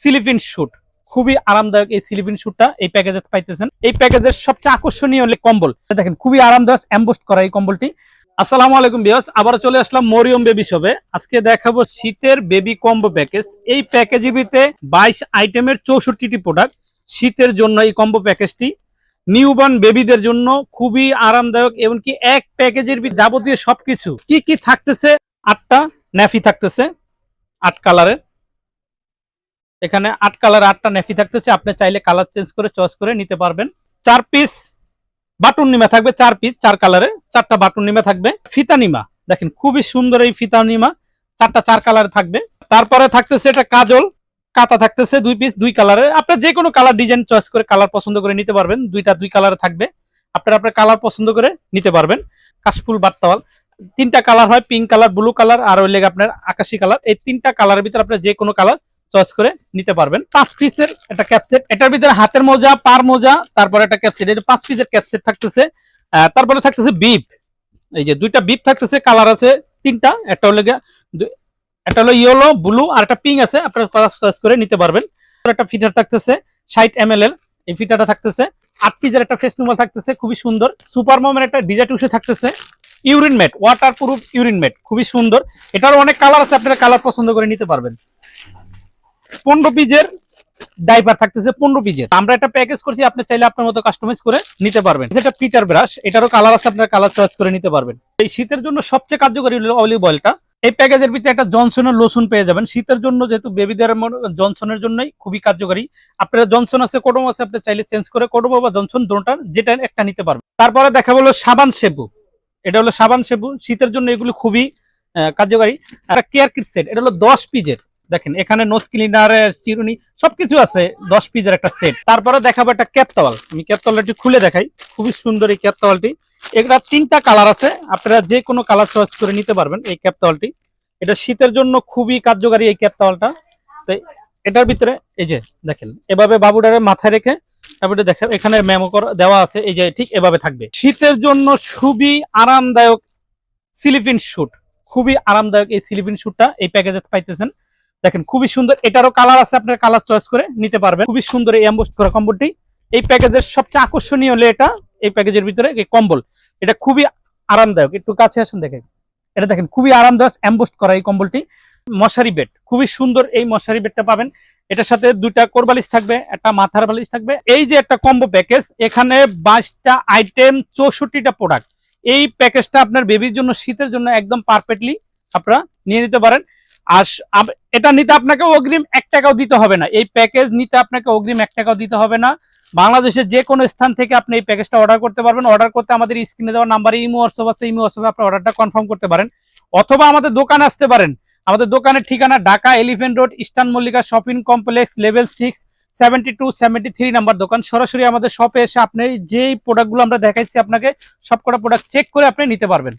সিলিপিন shoot. খুবই আরামদায়ক এই সিলিপিন শুটটা এই প্যাকেজে পাইতেছেন। এই প্যাকেজের সবচেয়ে আকর্ষণীয় হলে কম্বল। দেখেন, খুবই আরামদায়ক এম্বোস্ট করা এই কম্বলটি। আসসালামু আলাইকুম বিয়াস আবার চলে আসলাম মরিয়ম বেবি শপে। আজকে দেখাবো শীতের বেবি কম্বো প্যাকেজ। এই প্যাকেজিবিতে বাইশ আইটেমের চৌষট্টিটি প্রোডাক্ট শীতের জন্য এই কম্বো প্যাকেজটি। নিউবর্ন বেবিদের জন্য খুবই আরামদায়ক, এমনকি এক প্যাকেজের যাবতীয় সবকিছু। কি কি থাকতেছে? আটটা ন্যাফি থাকতেছে, আট কালারের। এখানে আট কালার, আটটা নেফি থাকতেছে। আপনি চাইলে কালার চেঞ্জ করে চয়েস করে নিতে পারবেন। চার পিস বাটুন নিমা থাকবে, চার পিস, চার কালারে। চারটা বাটুন নিমা থাকবে। ফিতা নিমা, দেখেন খুবই সুন্দর এই ফিতা নিমা। চারটা চার কালারে থাকবে। তারপরে থাকতেছে এটা কাজল। কাতা থাকতেছে দুই পিস, দুই কালারে। আপনি যে কোনো কালার ডিজাইন চয়েস করে কালার পছন্দ করে নিতে পারবেন। দুইটা, দুই কালারে থাকবে। আপনার আপনার কালার পছন্দ করে নিতে পারবেন। কাশফুল বার্তাওয়াল তিনটা কালার হয়, পিঙ্ক কালার, ব্লু কালার, আর ওই লেগে আপনার আকাশি কালার। এই তিনটা কালারের ভিতরে আপনার যে কোনো কালার চয়েস করে নিতে পারবেন। পাঁচ পিসের একটা ক্যাপসেট এটার ভিতরে হাতের মোজা, পার মোজা, তারপরে একটা ক্যাপসেট এটা পাঁচ পিসের ক্যাপসেট থাকতেছে তারপরে থাকতেছে বিপ এই যে দুইটা বিপ থাকতেছে কালার আছে তিনটা। একটা হলো একটা হলো ইয়েলো ব্লু আর একটা পিঙ্ক আছে। আপনারা চয়েস করে নিতে পারবেন। একটা ফিটার থাকতেছে, ষাট এম এর। এই ফিটারটা থাকতেছে। আট পিসের একটা ফেস নুমাল থাকতেছে, খুবই সুন্দর। সুপার মমের একটা ডিজাইট উসে থাকতেছে urine mat waterproof urine mat খুবই সুন্দর। এটারও অনেক কালার আছে, আপনারা কালার পছন্দ করে নিতে পারবেন। পনেরো পিজের ডাইপার থাকতেছে পনেরো পিজের। আমরা একটা প্যাকেজ করছি, আপনি চাইলে আপনার মতো কাস্টমাইজ করে নিতে পারবেন। যেটা পিটার ব্রাশ এটারও কালার আছে, আপনার কালার চয়েস করে নিতে পারবেন। এই শীতের জন্য সবচেয়ে কার্যকরী হলো অলিভ অয়েলটা এই প্যাকেজের ভিতরে একটা জনসনের লোশন পেয়ে যাবেন। শীতের জন্য যেহেতু বেবিদের জনসনের জন্যই খুবই কার্যকরী। আপনার জনসন আছে কোডম আছে, আপনি চাইলে চেঞ্জ করে কোডম বা জনসন দুটোটার যেটা একটা নিতে পারবেন। তারপরে দেখা হলো সাবান সেবু এটা হলো সাবান সেবু শীতের জন্য এগুলো খুবই কার্যকরী। একটা কেয়ার কিট সেট এটা হলো দশ পিজের। দেখেন, এখানে নোজ ক্লিনার চিরুনি সবকিছু আছে, দশ পিজের একটা সেট তারপরে দেখাবো একটা ক্যাপ তাওয়াল আমি ক্যাপ তাওয়ালটি খুলে দেখাই। খুবই সুন্দর এই ক্যাপ তাওয়ালটি এগুলা তিনটা কালার আছে। আপনারা যে কোনো কালার চয়েস করে নিতে পারবেন এই ক্যাপ এটা শীতের জন্য খুবই কার্যকারী এই ক্যাপ তো এটার ভিতরে এই যে, দেখেন, এভাবে বাবুডারে মাথায় রেখে, তারপরে দেখেন, এখানে মেমো দেওয়া আছে, এই যে ঠিক এভাবে থাকবে। শীতের জন্য খুবই আরামদায়ক সিলিপিন শ্যুট খুবই আরামদায়ক এই সিলিপিন শুটটা এই প্যাকেজে পাইতেছেন। দেখেন, খুবই সুন্দর। এটারও কালার আছে, আপনার কালার চয়েস করে নিতে পারবেন। খুবই সুন্দর এই এম্বোস্ট করা কম্বলটি। এই প্যাকেজের সবচেয়ে আকর্ষণীয় হলো এটা, এই প্যাকেজের ভিতরে এই কম্বল। এটা খুবই আরামদায়ক। একটু কাছে আসেন দেখেন। এটা দেখেন, খুবই আরামদায়ক এম্বোস্ট করা এই কম্বলটি। মশারি বেড খুবই সুন্দর এই মশারি বেডটা পাবেন। এটার সাথে দুইটা কোরবালিশ থাকবে, একটা মাথার বালিশ থাকবে। এই যে একটা কম্বো প্যাকেজ এখানে বাইশটা আইটেম চৌষট্টিটা প্রোডাক্ট এই প্যাকেজটা আপনার বেবির জন্য, শীতের জন্য একদম পারফেক্টলি আপনারা নিয়ে নিতে পারেন। আর এটা নিতে আপনাকে অগ্রিম এক টাকাও দিতে হবে না। এই প্যাকেজ নিতে আপনাকে অগ্রিম এক টাকাও দিতে হবে না। বাংলাদেশের যে কোনো স্থান থেকে আপনি এই প্যাকেজটা অর্ডার করতে পারবেন। অর্ডার করতে আমাদের স্ক্রিনে দেওয়া নাম্বারে ইমো হোয়াটসঅ্যাপ আছে। ইমো হোয়াটসঅ্যাপে আপনি অর্ডারটা কনফার্ম করতে পারেন। অথবা আমাদের দোকানে আসতে পারেন। আমাদের দোকানের ঠিকানা Dhaka elephant road eastern Mallika shopping complex level six seventy two seventy three number দোকান। সরাসরি আমাদের শপে এসে আপনি যেই প্রোডাক্টগুলো আমরা দেখাইছি আপনাকে, সবকটা প্রোডাক্ট চেক করে আপনি নিতে পারবেন।